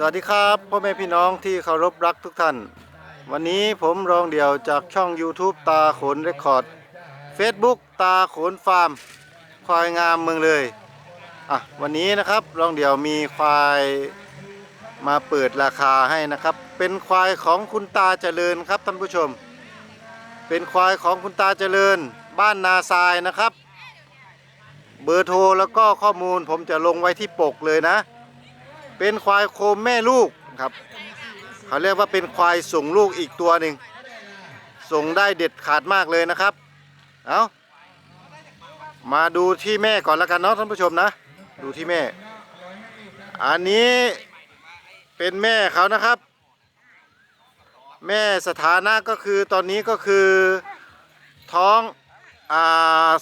สวัสดีครับพ่อแม่พี่น้องที่เคารพรักทุกท่าน วันนี้ผมรองเดี่ยวจากช่อง YouTube ตาขนเรคคอร์ด Facebook ตาขนฟาร์ม ควายงามเมืองเลยอะวันนี้นะครับรองเดี่ยวมีควายมาเปิดราคาให้นะครับ เป็นควายของคุณตาเจริญครับท่านผู้ชม เป็นควายของคุณตาเจริญ บ้านนาทรายนะครับ เบอร์โทรแล้วก็ข้อมูลผมจะลงไว้ที่ปกเลยนะ เป็นควายโคมแม่ลูกครับเขาเรียกว่าเป็นควายส่งลูกอีกตัวหนึ่งส่งได้เด็ดขาดมากเลยนะครับ เอามาดูที่แม่ก่อนแล้วกันเนาะท่านผู้ชมนะ ดูที่แม่ อันนี้เป็นแม่เขานะครับ แม่สถานะก็คือตอนนี้ก็คือท้องอา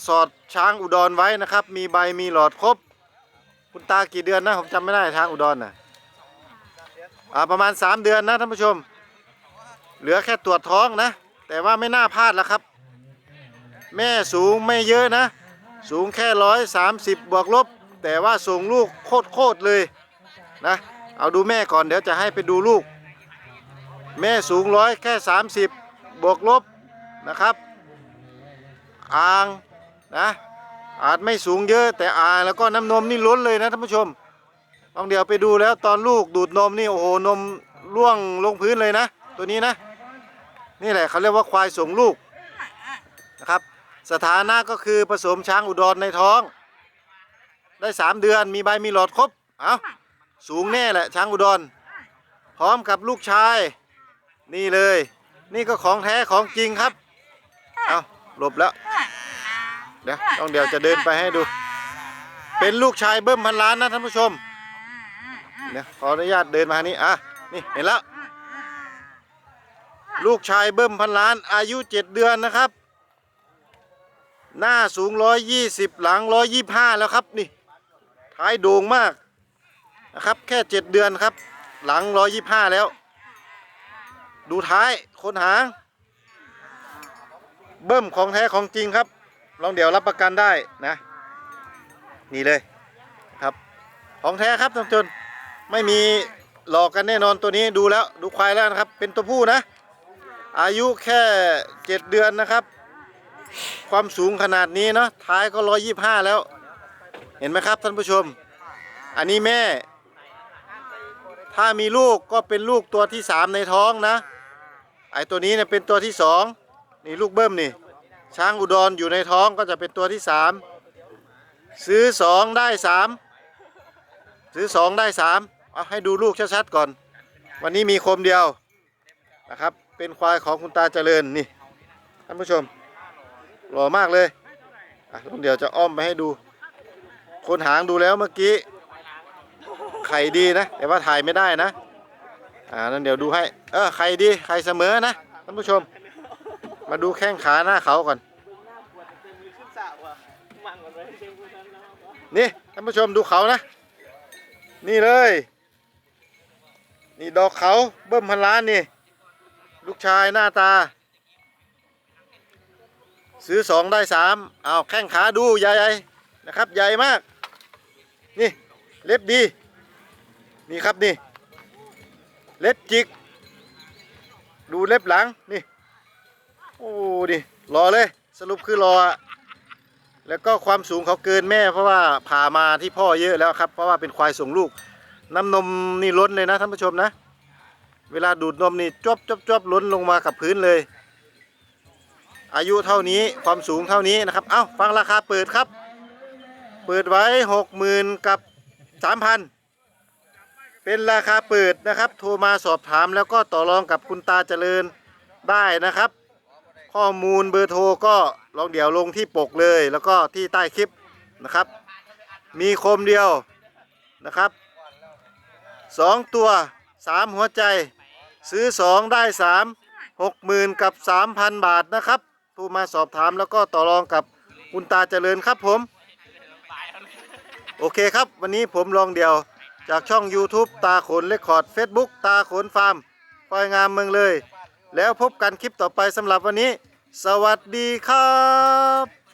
สอดช้างอุดรไว้นะครับ มีใบมีหลอดครบ คุณตากี่เดือนนะผมจำไม่ได้ทางอุดรน่ะอ่าประมาณ 3 เดือนนะท่านผู้ชม เหลือแค่ตรวจท้องนะ แต่ว่าไม่น่าพลาดแล้วครับ แม่สูงไม่เยอะนะ สูงแค่ร้อยสามสิบบวกลบ แต่ว่าส่งลูกโคตรโคตรๆเลยนะเอาดูแม่ก่อนเดี๋ยวจะให้ไปดูลูก แม่สูงร้อยแค่สามสิบบวกลบนะครับ อ่างนะ อาจไม่สูงเยอะแต่อ่างแล้วก็น้ำนมนี่ล้นเลยนะท่านผู้ชมลองเดี๋ยวไปดูแล้วตอนลูกดูดนมนี่โอ้โหนมร่วงลงพื้นเลยนะ ตัวนี้นะ นี่แหละเขาเรียกว่าควายส่งลูกนะครับ สถานะก็คือผสมช้างอุดรในท้อง ได้สามเดือนมีใบมีหลอดครบเอาสูงแน่แหละช้างอุดร พร้อมกับลูกชาย นี่เลย นี่ก็ของแท้ของจริงครับเอาหลบแล้ว เดี๋ยวต้องเดี๋ยวจะเดินไปให้ดู เป็นลูกชายเบิ้มพันล้านนะท่านผู้ชมเดี๋ยวขออนุญาตเดินมาทางนี้อะนี่เห็นแล้ว ลูกชายเบิ้มพันล้านอายุเจ็ดเดือนนะครับ หน้าสูงร้อยยี่สิบหลังร้อยยี่ห้าแล้วครับนี่ ท้ายโด่งมากนะครับแค่เจ็ดเดือนครับ หลังร้อยยี่ห้าแล้ว ดูท้ายคนหางเบิ้มของแท้ของจริงครับ ลองเดี๋ยวรับประกันได้นะ นี่เลยครับ ของแท้ครับท่านผู้ชมไม่มีหลอกกันแน่นอนตัวนี้ดูแล้วดูควายแล้วนะครับ เป็นตัวผู้นะ อายุแค่เจ็ดเดือนนะครับ ความสูงขนาดนี้เนาะท้ายก็ร้อยยี่ห้าแล้ว เห็นไหมครับท่านผู้ชม อันนี้แม่ ถ้ามีลูกก็เป็นลูกตัวที่สามในท้องนะ ไอตัวนี้เนี่ยเป็นตัวที่สองนี่ลูกเบิ้มนี่ ช้างอุดรอยู่ในท้องก็จะเป็นตัวที่สามซื้อสองได้สามซื้อสองได้สามเอาให้ดูลูกชัดๆก่อน วันนี้มีคมเดียวนะครับ เป็นควายของคุณตาเจริญนี่ท่านผู้ชมหล่อมากเลยอะเดี๋ยวจะอ้อมไปให้ดู คนหางดูแล้วเมื่อกี้ ไข่ดีนะ แต่ว่าถ่ายไม่ได้นะ อ่า นั่นเดี๋ยวดูให้ เออ ไข่ดี ไข่เสมอนะท่านผู้ชม มาดูแข้งขาหน้าเขาก่อน นี่ท่านผู้ชมดูเขานะ นี่เลย นี่ดอกเขาเบิ้มพันล้านนี่ ลูกชายหน้าตา ซื้อสองได้สามเอาแข้งขาดูใหญ่ๆนะครับ ใหญ่มาก นี่ เล็บดี นี่ครับนี่ เล็บจิก ดูเล็บหลังนี่ โอ้ดิรอเลยสรุปคือรออะแล้วก็ความสูงเขาเกินแม่ เพราะว่าผ่ามาที่พ่อเยอะแล้วครับ เพราะว่าเป็นควายส่งลูก น้ำนมนี่ล้นเลยนะท่านผู้ชมนะ เวลาดูดนมนี่จบจบจบล้นลงมากับพื้นเลย อายุเท่านี้ความสูงเท่านี้นะครับ เอ้าฟังราคาเปิดครับ เปิดไว้หกหมื่นกับสามพันเป็นราคาเปิดนะครับ โทรมาสอบถามแล้วก็ต่อรองกับคุณตาเจริญได้นะครับ ข้อมูลเบอร์โทรก็ลองเดี๋ยวลงที่ปกเลย แล้วก็ที่ใต้คลิปนะครับ มีโคมเดียวนะครับสองตัวสามหัวใจ ซื้อสองได้สามหกหมื่นกับสามพันบาทนะครับโทรมาสอบถามแล้วก็ต่อรองกับคุณตาเจริญครับผม โอเคครับวันนี้ผมลองเดียวจากช่อง YouTube ตาขนเลคคอร์ด Facebook ตาขนฟาร์มควายงามเมืองเลย แล้วพบกันคลิปต่อไปสำหรับวันนี้ สวัสดีครับ